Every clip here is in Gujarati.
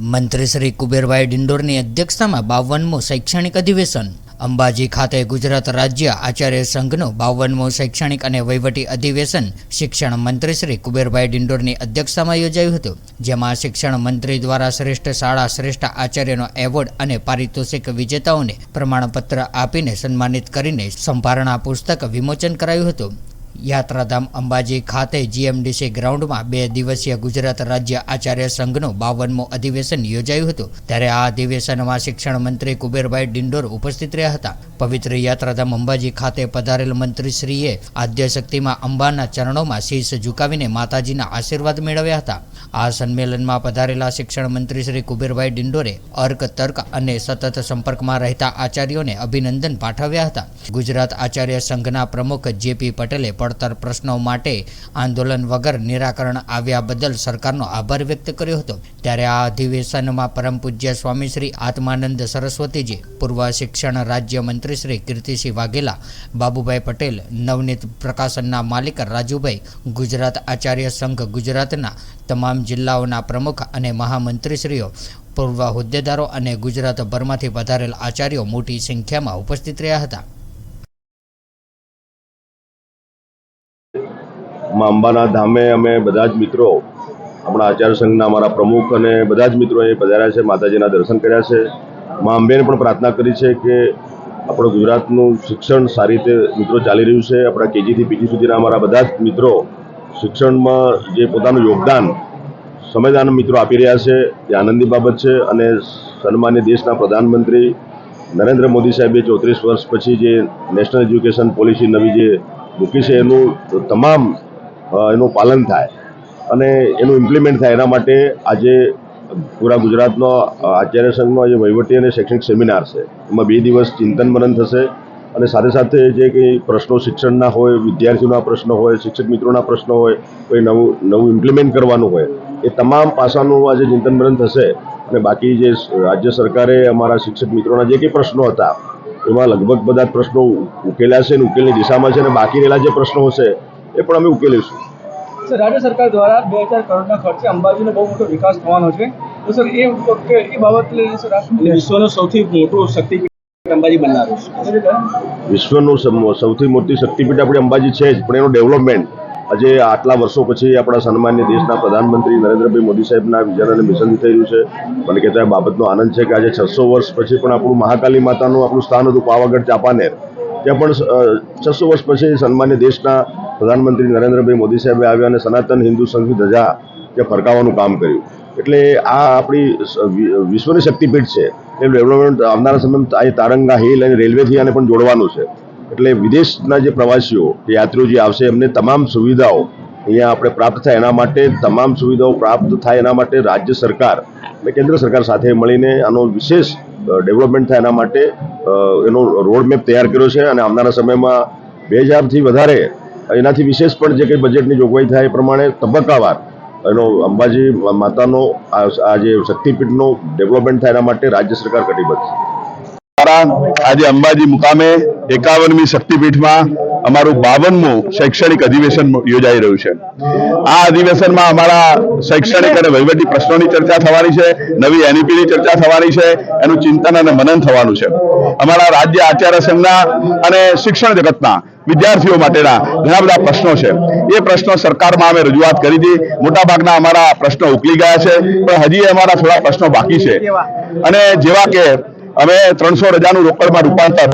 મંત્રી શ્રી કુબેરભાઈ ડિંડોરની અધ્યક્ષતામાં બાવનમું શૈક્ષણિક અધિવેશન. અંબાજી ખાતે ગુજરાત રાજ્ય આચાર્ય સંઘનું બાવનમું શૈક્ષણિક અને વહીવટી અધિવેશન શિક્ષણ મંત્રી શ્રી કુબેરભાઈ ડિંડોરની અધ્યક્ષતામાં યોજાયું હતું, જેમાં શિક્ષણ મંત્રી દ્વારા શ્રેષ્ઠ શાળા, શ્રેષ્ઠ આચાર્યનો એવોર્ડ અને પારિતોષિક વિજેતાઓને પ્રમાણપત્ર આપીને સન્માનિત કરીને સંભારણા પુસ્તક વિમોચન કરાયું હતું. યાત્રાધામ અંબાજી ખાતે જીએમડીસી ગ્રાઉન્ડમાં બે દિવસીય ગુજરાત રાજ્ય આચાર્ય સંઘનું બાવનમું અધિવેશન યોજાયું હતું. ત્યારે આ અધિવેશનમાં શિક્ષણ મંત્રી કુબેરભાઈ ડિંડોર ઉપસ્થિત રહ્યા હતા. પવિત્ર યાત્રાધામ અંબાજી ખાતે પધારેલ મંત્રીશ્રીએ આદ્યશક્તિમાં અંબાના ચરણોમાં શીશ ઝુકાવીને માતાજીના આશીર્વાદ મેળવ્યા હતા. આ સંમેલનમાં પધારેલા શિક્ષણ મંત્રી શ્રી કુબેરભાઈ ડિંડોરે અર્ક, તર્ક અને સતત સંપર્કમાં રહેતા આચાર્યોને અભિનંદન પાઠવ્યા હતા. ગુજરાત આચાર્ય સંઘના પ્રમુખ જેપી પટેલે પડતર પ્રશ્નો માટે આંદોલન વગર નિરાકરણ આવ્યા બદલ સરકારનો આભાર વ્યક્ત કર્યો હતો. ત્યારે આ અધિવેશનમાં પરમ પૂજ્ય સ્વામી શ્રી આત્માનંદ સરસ્વતીજી, પૂર્વ શિક્ષણ રાજ્ય મંત્રી શ્રી કીર્તિસિંહ વાઘેલા, બાબુભાઈ પટેલ, નવનીત પ્રકાશનના માલિક રાજુભાઈ, ગુજરાત આચાર્ય સંઘ ગુજરાતના તમામ જિલ્લાઓના પ્રમુખ અને મહામંત્રીશ્રીઓ પૂર્વ હોદ્દેદારો અને ગુજરાતભરમાંથી પધારેલ આચાર્યો મોટી સંખ્યામાં ઉપસ્થિત રહ્યા હતા. અંબાના ધામે અમે બધા જ મિત્રો, આપણા આચાર્ય સંઘના અમારા પ્રમુખ અને બધા જ મિત્રો એ પધાર્યા છે, માતાજીના દર્શન કર્યા છે. માં અંબેને પણ પ્રાર્થના કરી છે કે આપણું ગુજરાતનું શિક્ષણ સારી રીતે મિત્રો ચાલી રહ્યું છે. આપણા કેજીથી પીજી સુધીના અમારા બધા જ મિત્રો શિક્ષણમાં જે પોતાનું યોગદાન સંવિધાન મિત્રો આપી રહ્યા છે તે આનંદની બાબત છે અને સન્માન્ય દેશના પ્રધાનમંત્રી નરેન્દ્ર મોદી સાહેબે ચોત્રીસ વર્ષ પછી જે નેશનલ એજ્યુકેશન પોલિસી નવી જે મૂકી છે, એનું તમામ એનું પાલન થાય અને એનું ઇમ્પ્લિમેન્ટ થાય એના માટે આજે પૂરા ગુજરાતનો આચાર્ય સંઘનો આજે વહીવટી અને શૈક્ષણિક સેમિનાર છે. એમાં બે દિવસ ચિંતન મનન થશે. અને સાથે સાથે જે કંઈ પ્રશ્નો શિક્ષણના હોય વિદ્યાર્થીઓના પ્રશ્નો હોય શિક્ષક મિત્રોના પ્રશ્નો હોય કોઈ નવું નવું ઇમ્પ્લિમેન્ટ કરવાનું હોય એ તમામ પાસાનું આજે ચિંતન મનન થશે. અને બાકી જે રાજ્ય સરકારે અમારા શિક્ષક મિત્રોના જે કંઈ પ્રશ્નો હતા એમાં લગભગ બધા જ પ્રશ્નો ઉકેલ્યા છે અને ઉકેલની દિશામાં છે અને બાકી રહેલા જે પ્રશ્નો હશે એ પણ અમે ઉકેલીશું. સર રાજ્ય સરકાર દ્વારા બે હજાર કરોડના ખર્ચે અંબાજીનો બહુ મોટો વિકાસ થવાનો છે. તો સર એ વખતે એ બાબત લઈને સર વિશ્વનું સૌથી મોટું શક્તિપીઠ વિશ્વનું સૌથી મોટી શક્તિપીઠ આપણી અંબાજી છે જ, પણ એનું ડેવલપમેન્ટ આજે આટલા વર્ષો પછી આપણા સન્માન્ય દેશના પ્રધાનમંત્રી નરેન્દ્રભાઈ મોદી સાહેબના વિઝન અને મિશન થઈ રહ્યું છે. મને કહેતા એ બાબતનો આનંદ છે કે આજે છસો વર્ષ પછી પણ આપણું મહાકાલી માતાનું આપણું સ્થાન હતું પાવાગઢ ચાંપાનેર. ત્યાં પણ છસો વર્ષ પછી સન્માન્ય દેશના પ્રધાનમંત્રી નરેન્દ્રભાઈ મોદી સાહેબે આવ્યા અને સનાતન હિન્દુ સંઘની ધજા ત્યાં ફરકાવવાનું કામ કર્યું. એટલે આ આપણી વિશ્વની શક્તિપીઠ છે. એ ડેવલપમેન્ટ આવનારા સમયમાં આ તારંગા હિલ અને રેલવેથી આને પણ જોડવાનું છે. એટલે વિદેશના જે પ્રવાસીઓ યાત્રીઓ જે આવશે, એમને તમામ સુવિધાઓ અહીંયા આપણે પ્રાપ્ત થાય. એના માટે તમામ સુવિધાઓ પ્રાપ્ત થાય એના માટે રાજ્ય સરકાર અને કેન્દ્ર સરકાર સાથે મળીને આનો વિશેષ ડેવલપમેન્ટ થાય એના માટે એનો રોડમેપ તૈયાર કર્યો છે. અને આવનારા સમયમાં બે હજારથી વધારે, એનાથી વિશેષ પણ જે કંઈ બજેટની જોગવાઈ થાય એ પ્રમાણે તબક્કાવાર એનો અંબાજી માતાનો આ જે શક્તિપીઠનો ડેવલપમેન્ટ થાય એના માટે રાજ્ય સરકાર કટિબદ્ધ છે. આજે અંબાજી મુકામે એકાવનમી શક્તિપીઠમાં અમારું બાવનમું શૈક્ષણિક અધિવેશન યોજાઈ રહ્યું છે. આ અધિવેશનમાં અમારા શૈક્ષણિક અને વહીવટી પ્રશ્નોની ચર્ચા થવાની છે, નવી એનઈપીની ચર્ચા થવાની છે, એનું ચિંતન અને મનન થવાનું છે. અમારા રાજ્ય આચાર્ય સંઘના અને શિક્ષણ જગતના વિદ્યાર્થીઓ માટેના ઘણા બધા પ્રશ્નો છે. એ પ્રશ્નો સરકારમાં અમે રજૂઆત કરી હતી. મોટાભાગના અમારા પ્રશ્નો ઉકલી ગયા છે. પણ હજી અમારા થોડા પ્રશ્નો બાકી છે. અને જેવા કે અમે ત્રણસો રજાનું રોકડમાં રૂપાંતર,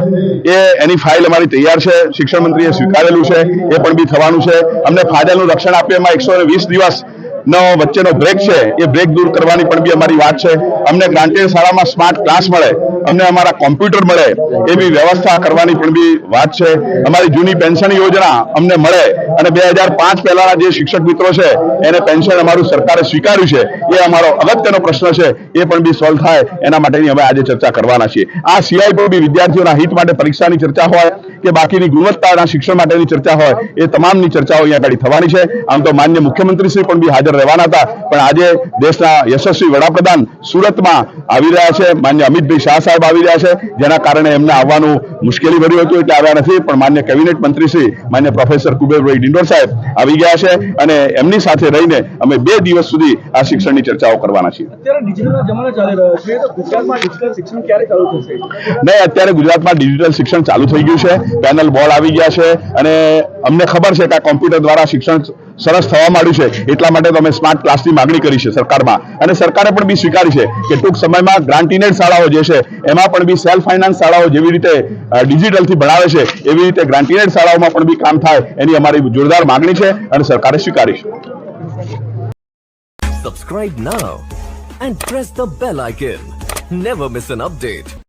એ એની ફાઇલ અમારી તૈયાર છે. શિક્ષણ મંત્રીએ સ્વીકારેલું છે. એ પણ બી થવાનું છે. અમને ફાજલનું રક્ષણ આપ્યું એમાં એકસો વીસ દિવસ નો વચ્ચેનો બ્રેક છે. એ બ્રેક દૂર કરવાની પણ બી અમારી વાત છે. અમને ગ્રાન્ટેડ શાળામાં સ્માર્ટ ક્લાસ મળે. અમને અમારા કોમ્પ્યુટર મળે. એવી વ્યવસ્થા કરવાની પણ બી વાત છે. અમારી જૂની પેન્શન યોજના અમને મળે. અને બે હજાર પાંચ પહેલાના જે શિક્ષક મિત્રો છે, એને પેન્શન અમારું સરકારે સ્વીકાર્યું છે. એ અમારો અગત્યનો પ્રશ્ન છે. એ પણ બી સોલ્વ થાય. એના માટેની અમે આજે ચર્ચા કરવાના છીએ. આ સિવાય પણ બી વિદ્યાર્થીઓના હિત માટે પરીક્ષાની ચર્ચા હોય. કે બાકીની ગુણવત્તાના શિક્ષણ માટેની ચર્ચા હોય એ તમામની ચર્ચાઓ અહીંયા આગળ થવાની છે. આમ તો માન્ય મુખ્યમંત્રીશ્રી પણ બી હાજર રહેવાના હતા. પણ આજે દેશના યશસ્વી વડાપ્રધાન સુરતમાં આવી રહ્યા છે. માન્ય અમિતભાઈ શાહ સાહેબ આવી રહ્યા છે. જેના કારણે એમને આવવાનું મુશ્કેલી ભર્યું હતું એટલે આવ્યા નથી. પણ માન્ય કેબિનેટ મંત્રીશ્રી માન્ય પ્રોફેસર કુબેરભાઈ ડિંડોર સાહેબ આવી ગયા છે અને એમની સાથે રહીને અમે બે દિવસ સુધી આ શિક્ષણની ચર્ચાઓ કરવાના છીએ. નહીં અત્યારે ગુજરાતમાં ડિજિટલ શિક્ષણ ચાલુ થઈ ગયું છે. પેનલ બોર્ડ આવી ગયા છે અને અમને ખબર છે કે આ કોમ્પ્યુટર દ્વારા શિક્ષણ સરસ થવા માંડ્યું છે એટલા માટે તમે સ્માર્ટ ક્લાસની માગણી કરી છે સરકારમાં અને સરકારે પણ બી સ્વીકારી છે કે ટૂંક સમયમાં ગ્રાન્ટીનેડ શાળાઓ જે છે, એમાં પણ બી સેલ્ફ ફાઇનાન્સ શાળાઓ જેવી રીતે ડિજિટલથી ભણાવે છે, એવી રીતે ગ્રાન્ટીનેડ શાળાઓમાં પણ બી કામ થાય એની અમારી જોરદાર માગણી છે અને સરકારે સ્વીકારી છે Subscribe now and press the bell icon. Never miss an update.